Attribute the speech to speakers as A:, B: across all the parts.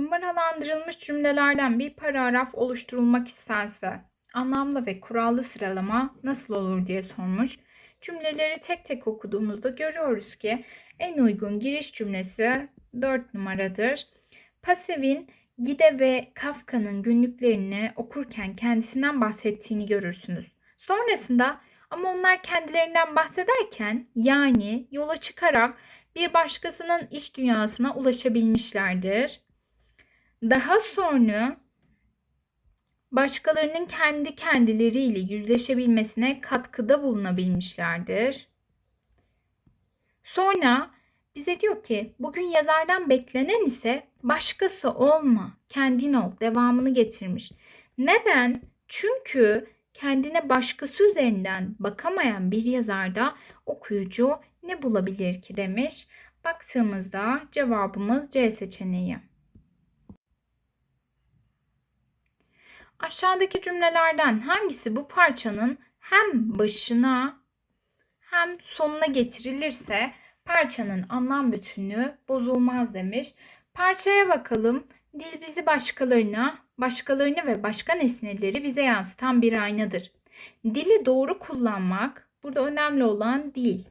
A: Numaralandırılmış cümlelerden bir paragraf oluşturulmak istense anlamlı ve kurallı sıralama nasıl olur diye sormuş. Cümleleri tek tek okuduğumuzda görüyoruz ki en uygun giriş cümlesi 4 numaradır. Pasev'in Gide ve Kafka'nın günlüklerini okurken kendisinden bahsettiğini görürsünüz. Sonrasında ama onlar kendilerinden bahsederken yani yola çıkarak bir başkasının iç dünyasına ulaşabilmişlerdir. Daha sonra başkalarının kendi kendileriyle yüzleşebilmesine katkıda bulunabilmişlerdir. Sonra bize diyor ki bugün yazardan beklenen ise başkası olma, kendin ol devamını getirmiş. Neden? Çünkü kendine başkası üzerinden bakamayan bir yazarda okuyucu ne bulabilir ki demiş. Baktığımızda cevabımız C seçeneği. Aşağıdaki cümlelerden hangisi bu parçanın hem başına hem sonuna getirilirse parçanın anlam bütünlüğü bozulmaz demiş. Parçaya bakalım. Dil bizi başkalarına, başkalarını ve başka nesneleri bize yansıtan bir aynadır. Dili doğru kullanmak burada önemli olan değil.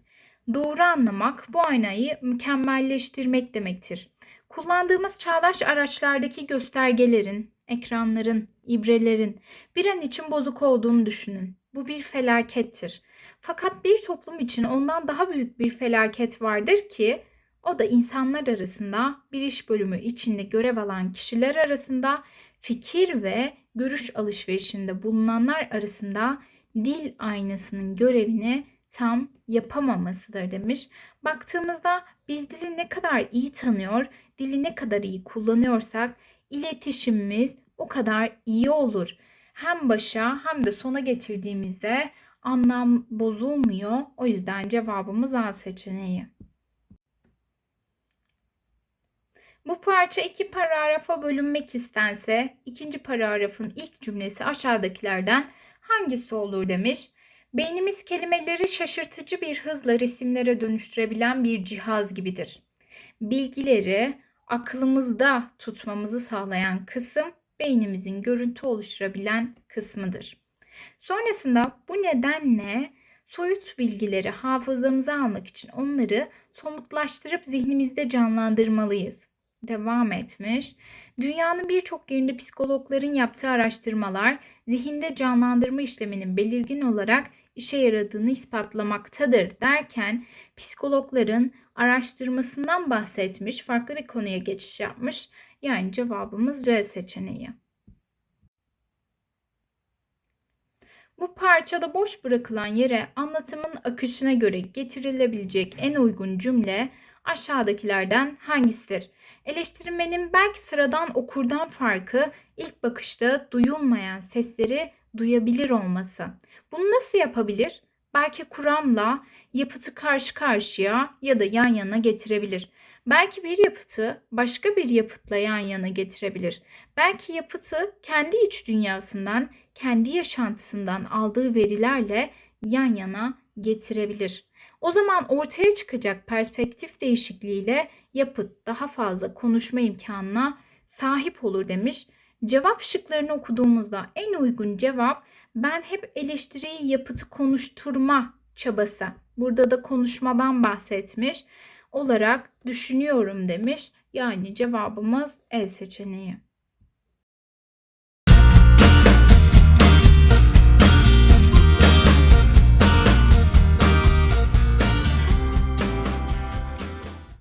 A: Doğru anlamak bu aynayı mükemmelleştirmek demektir. Kullandığımız çağdaş araçlardaki göstergelerin, ekranların, ibrelerin bir an için bozuk olduğunu düşünün. Bu bir felakettir. Fakat bir toplum için ondan daha büyük bir felaket vardır ki o da insanlar arasında bir iş bölümü içinde görev alan kişiler arasında fikir ve görüş alışverişinde bulunanlar arasında dil aynasının görevini tam yapamamasıdır demiş. Baktığımızda biz dili ne kadar iyi tanıyor, dili ne kadar iyi kullanıyorsak iletişimimiz o kadar iyi olur. Hem başa hem de sona getirdiğimizde anlam bozulmuyor. O yüzden cevabımız A seçeneği. Bu parça iki paragrafa bölünmek istense ikinci paragrafın ilk cümlesi aşağıdakilerden hangisi olur demiş. Beynimiz kelimeleri şaşırtıcı bir hızla resimlere dönüştürebilen bir cihaz gibidir. Bilgileri aklımızda tutmamızı sağlayan kısım beynimizin görüntü oluşturabilen kısmıdır. Sonrasında bu nedenle soyut bilgileri hafızamıza almak için onları somutlaştırıp zihnimizde canlandırmalıyız. Devam etmiş. Dünyanın birçok yerinde psikologların yaptığı araştırmalar zihinde canlandırma işleminin belirgin olarak işe yaradığını ispatlamaktadır derken psikologların araştırmasından bahsetmiş, farklı bir konuya geçiş yapmış. Yani cevabımız C seçeneği. Bu parçada boş bırakılan yere anlatımın akışına göre getirilebilecek en uygun cümle aşağıdakilerden hangisidir? Eleştirmenin belki sıradan okurdan farkı ilk bakışta duyulmayan sesleri duyabilir olması. Bunu nasıl yapabilir? Belki kuramla yapıtı karşı karşıya ya da yan yana getirebilir. Belki bir yapıtı başka bir yapıtla yan yana getirebilir. Belki yapıtı kendi iç dünyasından, kendi yaşantısından aldığı verilerle yan yana getirebilir. O zaman ortaya çıkacak perspektif değişikliğiyle yapıt daha fazla konuşma imkanına sahip olur demiş. Cevap şıklarını okuduğumuzda en uygun cevap ben hep eleştiriyi yapıtı konuşturma çabası. Burada da konuşmadan bahsetmiş olarak düşünüyorum demiş. Yani cevabımız E seçeneği.